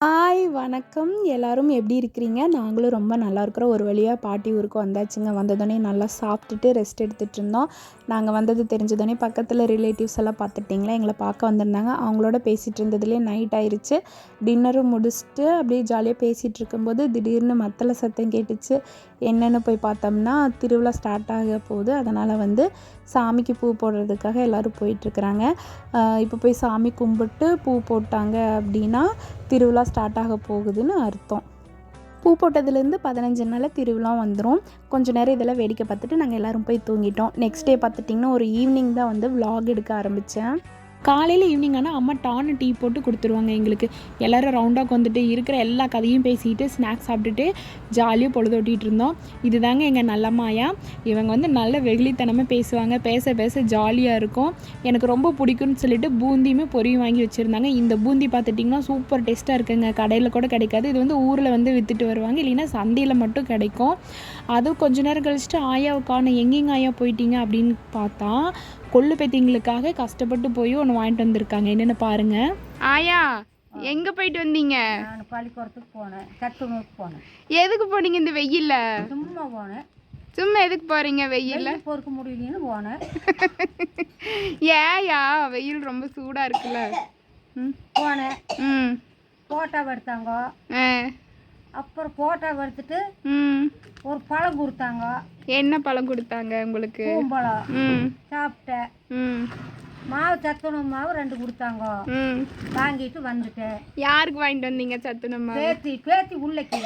あ hi வணக்கம். எல்லாரும் எப்படி இருக்கிறீங்க? நாங்களும் ரொம்ப நல்லா இருக்கிறோம். ஒரு வழியாக பாட்டி ஊருக்கு வந்தாச்சுங்க. வந்ததுடனே நல்லா சாப்பிட்டுட்டு ரெஸ்ட் எடுத்துகிட்டு இருந்தோம். நாங்கள் வந்தது தெரிஞ்சதுடனே பக்கத்தில் ரிலேட்டிவ்ஸ் எல்லாம் பார்த்துட்டிங்களா? எங்களை பார்க்க வந்திருந்தாங்க. அவங்களோட பேசிகிட்டு இருந்ததுலேயே நைட் ஆயிடுச்சு டின்னரும் முடிச்சுட்டு அப்படியே ஜாலியாக பேசிகிட்டு இருக்கும்போது திடீர்னு மத்தள சத்தம் கேட்டுச்சு. என்னென்னு போய் பார்த்தோம்னா திருவிழா ஸ்டார்ட் ஆக போகுது. அதனால் வந்து சாமிக்கு பூ போடுறதுக்காக எல்லோரும் போயிட்டுருக்குறாங்க இப்போ போய் சாமி கும்பிட்டு பூ போட்டாங்க அப்படின்னா திருவிழா ஸ்டார்ட் ஆக போகுதுன்னு அர்த்தம். பூ போட்டதுலேருந்து பதினஞ்சு நாளில் திருவிழா வந்துடும் கொஞ்சம் நேரம் இதெல்லாம் வேடிக்கை பார்த்துட்டு நாங்கள் எல்லோரும் போய் தூங்கிட்டோம். நெக்ஸ்ட் டே பார்த்துட்டிங்கன்னா ஒரு ஈவினிங் தான் வந்து விலாக் எடுக்க ஆரம்பித்தேன் காலையில் ஈவினிங் ஆனால் அம்மா டான்னு டீ போட்டு கொடுத்துருவாங்க எங்களுக்கு. எல்லோரும் ரவுண்டாக வந்துட்டு இருக்கிற எல்லா கதையும் பேசிட்டு ஸ்நாக்ஸ் சாப்பிட்டுட்டு ஜாலியாக பொழுது ஓட்டிகிட்டு இருந்தோம். இதுதாங்க எங்கள் நல்லம்மாயா இவங்க வந்து நல்ல வெகுளித்தனமாக பேசுவாங்க பேச பேச ஜாலியாக இருக்கும். எனக்கு ரொம்ப பிடிக்கும்னு சொல்லிட்டு பூந்தியுமே பொரியும் வாங்கி வச்சுருந்தாங்க. இந்த பூந்தி பார்த்துட்டிங்கன்னா சூப்பர் டேஸ்ட்டாக இருக்குங்க. கடையில் கூட கிடைக்காது. இது வந்து ஊரில் வந்து விற்றுட்டு வருவாங்க. இல்லைன்னா சந்தையில் மட்டும் கிடைக்கும். அதுவும் கொஞ்ச நேரம் கழிச்சுட்டு ஆயாவுக்கான எங்கெங்க ஆயா போயிட்டீங்க? அப்படின்னு பார்த்தா கொள்ளு பேத்திங்களுக்காக கஷ்டப்பட்டு போய் ஒன்று வாங்கிட்டு வந்திருக்காங்க. என்னென்னு பாருங்க. ஆயா எங்கே போயிட்டு வந்தீங்க? நான் பள்ளிக்கூடத்துக்கு போனேன். சத்துணவுக்கு போனேன். எதுக்கு போனீங்க இந்த வெயில்ல? சும்மா போனேன். சும்மா எதுக்கு போறீங்க வெயில்ல? வெயில் பொறுக்க முடியலன்னு போனேன். ஏயா வெயில் ரொம்ப சூடா இருக்குல்ல. ம் போனேன். ம். போட்டோ எடுத்தாங்க. ஆ, அப்புறம் போட்டோ எடுத்துட்டு ம். ஒரு பழம் கொடுத்தாங்க. என்ன பழம் கொடுத்தாங்க உங்களுக்கு? பூம்பழம். ம். சாப்பிட்டேன். ம். மாவு சத்துணவு மாவு ரெண்டு கொடுத்தாங்க. ம். வாங்கிட்டு வந்துட்டேன். யாருக்கு வாங்கிட்டு வந்தீங்க சத்துணம்மா பேத்தி பேத்தி உள்ளக்கு.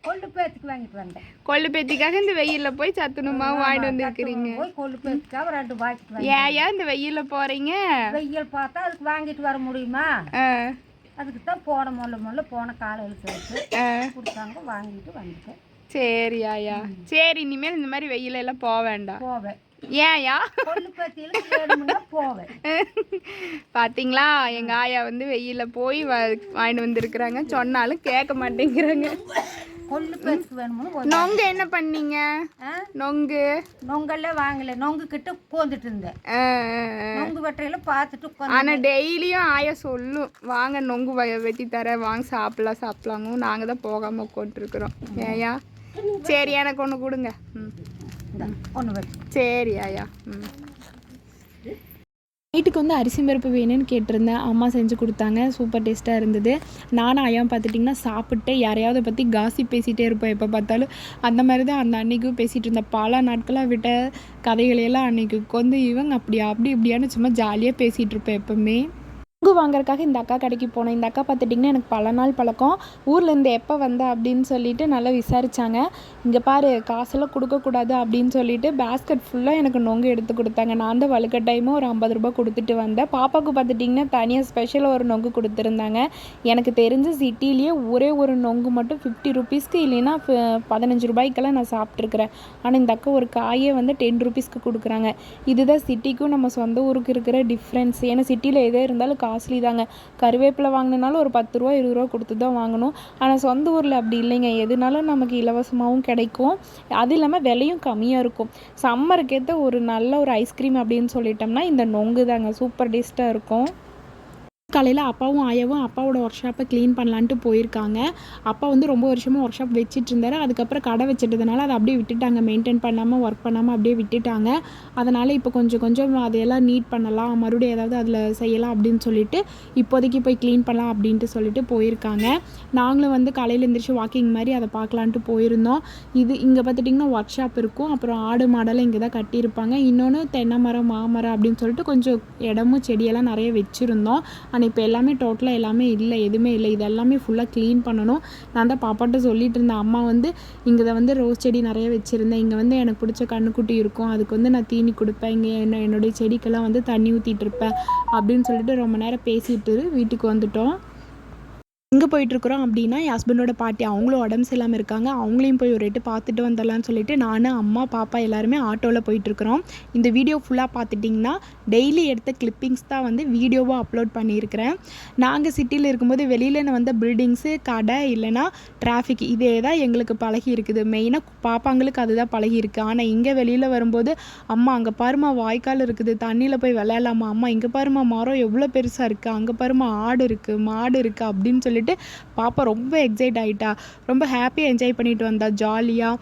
கொள்ளு பேத்திக்கு வாங்கிட்டு வந்தேன். கொள்ளு பேத்திக்காக இந்த வெயில்ல போய் சத்துணமாவும் வாங்கிட்டு வந்திருக்கிறீங்க. போய் கொள்ளு பேத்திக்காக ரெண்டு வாங்கிட்டு வந்தேன். ஏயா இந்த வெயில்ல போறீங்க? வெயில் பார்த்தா அதுக்கு வாங்கிட்டு வர முடியுமா? அதுக்கு தான் போன முள்ள முள்ள போன காலையில் சேர்த்து. கொடுத்தாங்க வாங்கிட்டு வந்துட்டேன். சரி ஆயா. சரி இனிமேல் இந்த மாதிரி வெயில எல்லாம் போக வேண்டாம். போவேன். ஏன்யா போவேன். பாத்தீங்களா? எங்க ஆயா வந்து வெயில்ல போய் வாங்கிட்டு வந்திருக்கிறாங்க. சொன்னாலும் கேட்க மாட்டேங்கிறாங்க. ஒரு நொங்கு என்ன பண்ணீங்க? ஆ? நொங்கு. நொங்கெல்லாம் வாங்கல நொங்கு கிட்ட உட்காந்துட்டு இருந்தேன். நொங்கு வெட்டையில பார்த்துட்டு உட்காந்து ஆனா டெய்லியும் ஆயா சொல்லும் வாங்க நொங்கு வெட்டி தரேன் வாங்க சாப்பிடலாம் சாப்பிடலாங்க நாங்க தான் போகாம உட்காந்துருக்குறோம் ஏயா? சரி எனக்கு ஒன்று கொடுங்க. ம். ஒன்று சரி ஆயா. ம். நைட்டுக்கு வந்து அரிசி பருப்பு வேணும்னு கேட்டிருந்தேன். அம்மா செஞ்சு கொடுத்தாங்க. சூப்பர் டேஸ்ட்டாக இருந்தது. நானும் ஐயா பார்த்துட்டிங்கன்னா சாப்பிட்டு யாரையாவது பற்றி காசி பேசிகிட்டே இருப்போம். எப்போ பார்த்தாலும் அந்த மாதிரி தான் அந்த அன்னைக்கும் பேசிகிட்டு இருந்தேன். பல நாட்களாக விட்ட கதைகளையெல்லாம் அன்னைக்கு உட்காந்து இவங்க அப்படியா அப்படி இப்படியான்னு சும்மா ஜாலியாக பேசிகிட்டு இருப்பேன் எப்போவுமே. நொங்கு வாங்குறதுக்காக இந்த அக்கா கடைக்கு போனேன். இந்த அக்கா பார்த்துட்டிங்கன்னா எனக்கு பல நாள் பழக்கம். ஊர்லேருந்து எப்போ வந்த அப்படின்னு சொல்லிட்டு நல்லா விசாரித்தாங்க இங்கே பாரு காசெல்லாம் கொடுக்கக்கூடாது அப்படின்னு சொல்லிட்டு பேஸ்கெட் ஃபுல்லாக எனக்கு நொங்கு எடுத்து கொடுத்தாங்க. நான் தான் வலுக்கட்டாயமாக ஒரு ஐம்பது ரூபாய் கொடுத்துட்டு வந்தேன். பாப்பாவுக்கு பார்த்துட்டிங்கன்னா தனியாக ஸ்பெஷலாக ஒரு நொங்கு கொடுத்துருந்தாங்க. எனக்கு தெரிஞ்ச சிட்டிலேயே ஒரே ஒரு நொங்கு மட்டும் ஃபிஃப்டி ருபீஸ்க்கு இல்லைன்னா ஃப- பதினஞ்சு ரூபாய்க்கெல்லாம் நான் சாப்பிட்ருக்குறேன் ஆனால் இந்த அக்கா ஒரு காயே வந்து டென் ருபீஸ்க்கு கொடுக்குறாங்க. இதுதான் சிட்டிக்கும் நம்ம சொந்த ஊருக்கு இருக்கிற டிஃப்ரென்ஸ் ஏன்னா சிட்டியில் எதே இருந்தாலும் காஸ்ட்லி தாங்க. கருவேப்பிலை வாங்கினாலும் ஒரு பத்து ரூபா இருபது ரூபா கொடுத்து தான் வாங்கணும். ஆனால் சொந்த ஊரில் அப்படி இல்லைங்க. எதுனாலும் நமக்கு இலவசமாகவும் கிடைக்கும். அது இல்லாமல் விலையும் கம்மியாக இருக்கும். சம்மருக்கு ஏற்ற ஒரு நல்ல ஒரு ஐஸ்கிரீம் அப்படின்னு சொல்லிட்டோம்னா இந்த நொங்கு தாங்க. சூப்பர் டேஸ்ட்டாக இருக்கும். காலையில் அப்பாவும் ஆயாவும் அப்பாவோட ஒர்க் ஷாப்பை க்ளீன் பண்ணலான்ட்டு போயிருக்காங்க. அப்பா வந்து ரொம்ப வருஷமாக ஒர்க் ஷாப் வச்சுட்டு இருந்தார். அதுக்கப்புறம் கடை வச்சிட்டதுனால அதை அப்படியே விட்டுட்டாங்க. மெயின்டைன் பண்ணாமல் ஒர்க் பண்ணாமல் அப்படியே விட்டுட்டாங்க. அதனால் இப்போ கொஞ்சம் கொஞ்சம் அதையெல்லாம் நீட் பண்ணலாம். மறுபடியும் ஏதாவது அதில் செய்யலாம் அப்படின்னு சொல்லிட்டு இப்போதைக்கு போய் க்ளீன் பண்ணலாம் அப்படின்ட்டு சொல்லிட்டு போயிருக்காங்க. நாங்களும் வந்து காலையில் எழுந்திரிச்சு வாக்கிங் மாதிரி அதை பார்க்கலான்ட்டு போயிருந்தோம். இது இங்கே பார்த்துட்டிங்கன்னா ஒர்க் ஷாப் இருக்கும். அப்புறம் ஆடு மாடெல்லாம் இங்கே தான் கட்டியிருப்பாங்க. இன்னொன்று தென்னை மரம் மாமரம் அப்படின்னு சொல்லிட்டு கொஞ்சம் இடமும் செடியெல்லாம் நிறைய வச்சுருந்தோம். ஆனால் இப்போ எல்லாமே டோட்டலாக எல்லாமே இல்லை எதுவுமே இல்லை. இது எல்லாமே ஃபுல்லாக க்ளீன் பண்ணணும். நான் தான் பாப்பாட்ட சொல்லிட்டு இருந்தேன். அம்மா வந்து இங்கே வந்து ரோஸ் செடி நிறைய வச்சுருந்தேன். இங்கே வந்து எனக்கு பிடிச்ச கண்ணுக்குட்டி இருக்கும். அதுக்கு வந்து நான் தீனி கொடுப்பேன். இங்கே என்ன என்னுடைய செடிக்கெல்லாம் வந்து தண்ணி ஊற்றிட்டு இருப்பேன். அப்படின்னு சொல்லிட்டு ரொம்ப நேரம் பேசிட்டு வீட்டுக்கு வந்துட்டோம். எங்கே போயிட்டுருக்குறோம் அப்படின்னா என் ஹஸ்பண்டோட பாட்டி அவங்களும் உடம்பு சரியில்லாமல் இருக்காங்க. அவங்களையும் போய் ஒரு எட்டு பார்த்துட்டு வந்துடலாம்னு சொல்லிட்டு நான் அம்மா பாப்பா எல்லாருமே ஆட்டோவில் போயிட்டுருக்குறோம். இந்த வீடியோ ஃபுல்லாக பார்த்துட்டிங்கன்னா டெய்லி எடுத்த கிளிப்பிங்ஸ் தான் வந்து வீடியோவாக அப்லோட் பண்ணியிருக்கிறேன். நாங்கள் சிட்டியில் இருக்கும்போது வெளியில் வந்த பில்டிங்ஸு கடை இல்லைன்னா டிராஃபிக் இதே தான் எங்களுக்கு பழகி இருக்குது. மெயினாக பாப்பாங்களுக்கு அதுதான் பழகி இருக்குது ஆனால் இங்கே வெளியில் வரும்போது அம்மா அங்கே பாருமா வாய்க்கால் இருக்குது. தண்ணியில் போய் விளையாடலாமா? அம்மா இங்கே பாருமா மரம் எவ்வளோ பெருசாக இருக்குது அங்கே பாருமா ஆடு இருக்குது மாடு இருக்குது அப்படின்னு சொல்லிட்டு சொல்லிட்டு பாப்பா ரொம்ப எக்ஸைட் ஆகிட்டா ரொம்ப ஹாப்பியாக என்ஜாய் பண்ணிட்டு வந்தா. ஜாலியாக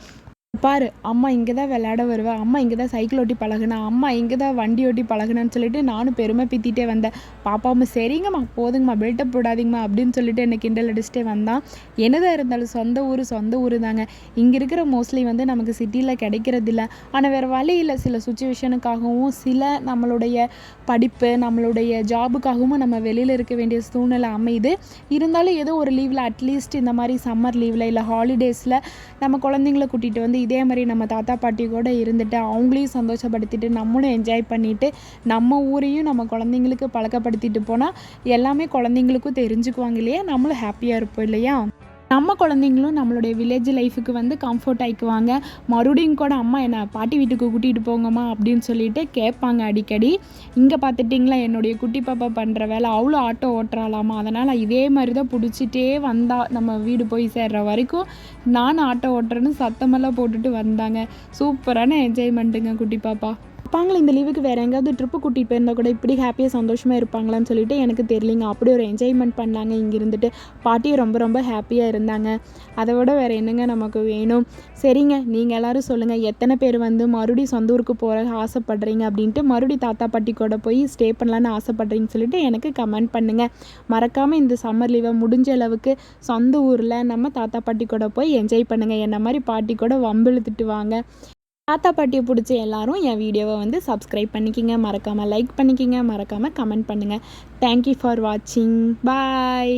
பாரு அம்மா இங்கே தான் விளையாட வருவேன் அம்மா இங்கே தான் சைக்கிள் ஓட்டி பழகுனா அம்மா இங்கே தான் வண்டி ஓட்டி பழகுனேன்னு சொல்லிட்டு நானும் பெருமை பித்திட்டே வந்தேன். பாப்பாவும் சரிங்கம்மா போதுங்கம்மா பில்டப் போடாதீங்கம்மா அப்படின்னு சொல்லிட்டு என்னை கிண்டல் அடிச்சுட்டே வந்தான். என்னதான் இருந்தாலும் சொந்த ஊர் சொந்த ஊர் தாங்க இங்கே இருக்கிற மோஸ்ட்லி வந்து நமக்கு சிட்டியில் கிடைக்கிறதில்ல ஆனால் வேறு வழி இல்லை. சில சுச்சுவேஷனுக்காகவும் சில நம்மளுடைய படிப்பு நம்மளுடைய ஜாபுக்காகவும் நம்ம வெளியில் இருக்க வேண்டிய சூழ்நிலை அமையுது. இருந்தாலும் ஏதோ ஒரு லீவில் அட்லீஸ்ட் இந்த மாதிரி சம்மர் லீவில் இல்லை ஹாலிடேஸில் நம்ம குழந்தைங்கள கூட்டிகிட்டு வந்து இதே மாதிரி நம்ம தாத்தா பாட்டி கூட இருந்துட்டு அவங்களையும் சந்தோஷப்படுத்திட்டு நம்மளும் என்ஜாய் பண்ணிவிட்டு நம்ம ஊரையும் நம்ம குழந்தைங்களுக்கு பழக்கப்படுத்திட்டு போனால் எல்லாமே குழந்தைங்களுக்கும் தெரிஞ்சுக்குவாங்க இல்லையா? நம்மளும் ஹாப்பியாக இருப்போம் இல்லையா? நம்ம குழந்தைங்களும் நம்மளுடைய வில்லேஜ் லைஃபுக்கு வந்து கம்ஃபர்ட் ஆகிக்குவாங்க மறுபடியும் கூட அம்மா என்னை பாட்டி வீட்டுக்கு கூட்டிகிட்டு போங்கம்மா அப்படின்னு சொல்லிட்டு கேட்பாங்க அடிக்கடி. இங்கே பார்த்துட்டிங்களா என்னுடைய குட்டி பாப்பா பண்ணுற வேலை அவ்வளோ ஆட்டோ ஓட்டுறாளாமா? அதனால் இதே மாதிரி தான் பிடிச்சிட்டே வந்தா நம்ம வீடு போய் சேர்ற வரைக்கும் நானும் ஆட்டோ ஓட்டுறேன்னு சத்தமெல்லாம் போட்டுட்டு வந்தாங்க. சூப்பரான என்ஜாய்மெண்ட்டுங்க குட்டி பாப்பா. இருப்பாங்களே? இந்த லீவுக்கு வேறு எங்கேயாவது ட்ரிப்பு கூட்டிகிட்டு போயிருந்தா கூட இப்படி ஹாப்பியாக சந்தோஷமாக இருப்பாங்களான்னு சொல்லிட்டு எனக்கு தெரியலிங்க. அப்படி ஒரு என்ஜாய்மெண்ட் பண்ணாங்க. இங்கே இருந்துட்டு பாட்டியும் ரொம்ப ரொம்ப ஹாப்பியாக இருந்தாங்க. அதை விட வேறு என்னங்க நமக்கு வேணும்? சரிங்க நீங்கள் எல்லோரும் சொல்லுங்கள் எத்தனை பேர் வந்து மறுபடியும் சொந்த ஊருக்கு போகிற ஆசைப்படுறீங்க அப்படின்ட்டு மறுபடியும் தாத்தா பாட்டி கூட போய் ஸ்டே பண்ணலான்னு ஆசைப்படுறீங்கன்னு சொல்லிட்டு எனக்கு கமெண்ட் பண்ணுங்கள் மறக்காமல் இந்த சம்மர் லீவை முடிஞ்ச அளவுக்கு சொந்த ஊரில் நம்ம தாத்தா பாட்டி கூட போய் என்ஜாய் பண்ணுங்கள் என்ன மாதிரி பாட்டி கூட வம்பிழுத்துட்டு வாங்க. தாத்தா பாட்டியை பிடிச்ச எல்லாரும் என் வீடியோவை வந்து சப்ஸ்கிரைப் பண்ணிக்கிங்க. மறக்காமல் லைக் பண்ணிக்கிங்க. மறக்காமல் கமெண்ட் பண்ணுங்கள் தேங்க்யூ ஃபார் வாட்சிங் பாய்